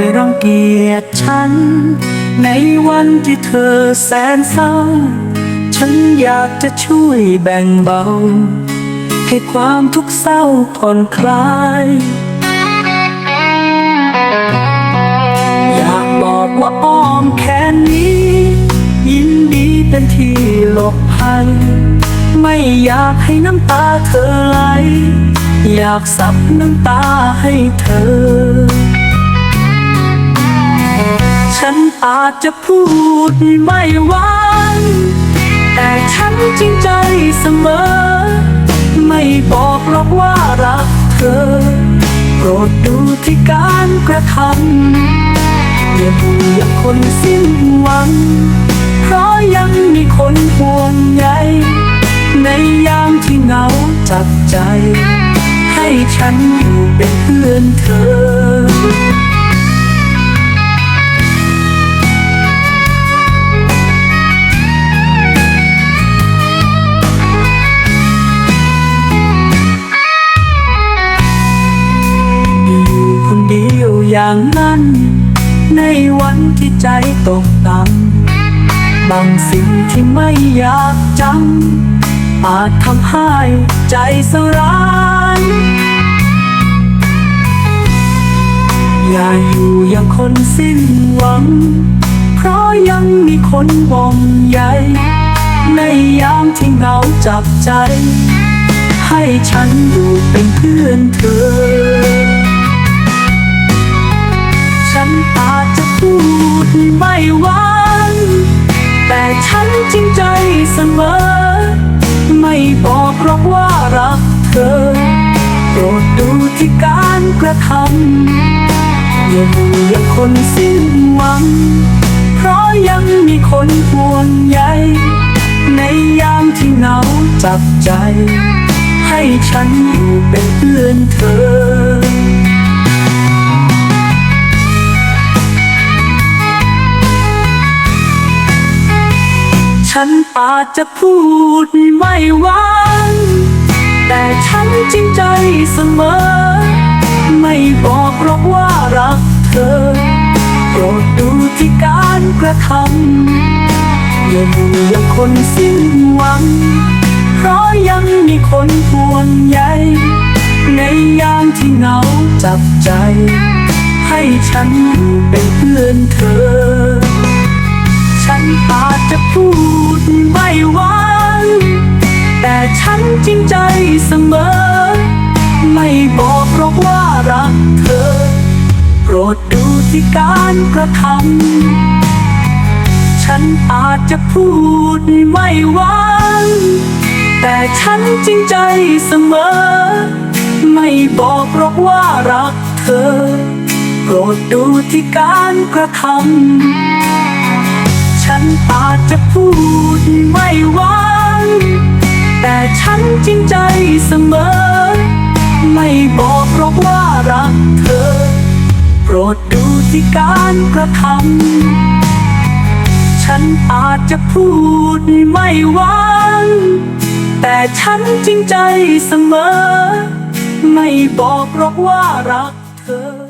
ไม่รังเกียดฉัน ในวันที่เธอแสนเศร้า ฉันอยากจะช่วยแบ่งเบา ให้ความทุกข์เศร้าผ่อนคลาย อยากบอกว่าอ้อมแค่นี้ ยินดีเป็นที่หลบภัย ไม่อยากให้น้ำตาเธอไหลอยากซับน้ำตาให้เธอาจจะพูดไม่หวานแต่ฉันจริงใจเสมอ ไม่บอกหรอกว่ารักเธอ โปรดดูที่การกระทำอย่าเบื่อคนสิ้นหวัง เพราะยังมีคนห่วงใยในยามที่เหงาจับใจ ให้ฉันอยู่เป็นเพื่อนเธอ อย่างนั้น ในวันที่ใจตกต่ำบางสิ่งที่ไม่อยากจำอาจทำให้ใจสลายอย่าอยู่อย่างคนสิ้นหวัง เพราะยังมีคนห่วงใยในยามที่เหงาจับใจ ให้ฉันอยู่เป็นเพื่อนเธอ จริงใจเสมอ ไม่บอกหรอกว่ารักเธอ โปรดดูที่การกระทำอย่าเบื่อคนสิ้นหวัง เพราะยังมีคนห่วงใยในยามที่เหงาจับใจ ให้ฉันอยู่เป็นเพื่อนเธอ ฉันอาจจะพูดไม่หวานแต่ฉันจริงใจเสมอ ไม่บอกหรอกว่ารักเธอ โปรดดูที่การกระทำอย่าดูอย่างคนสิ้นหวัง เพราะยังมีคนห่วงใยในยามที่เหงาจับใจ ให้ฉันอยู่เป็นเพื่อนเธอ จะพูดไม่หวานแต่ฉันจริงใจเสมอ ไม่บอกหรอกว่ารักเธอ โปรดดูที่การกระทำฉันอาจจะพูดไม่หวานแต่ฉันจริงใจเสมอ ไม่บอกหรอกว่ารักเธอ โปรดดูที่การกระทำ อาจจะพูดไม่หวานแต่ฉันจริงใจเสมอ ไม่บอกหรอกว่ารักเธอ โปรดดูที่การกระทำฉันอาจจะพูดไม่หวานแต่ฉันจริงใจเสมอ ไม่บอกหรอกว่ารักเธอ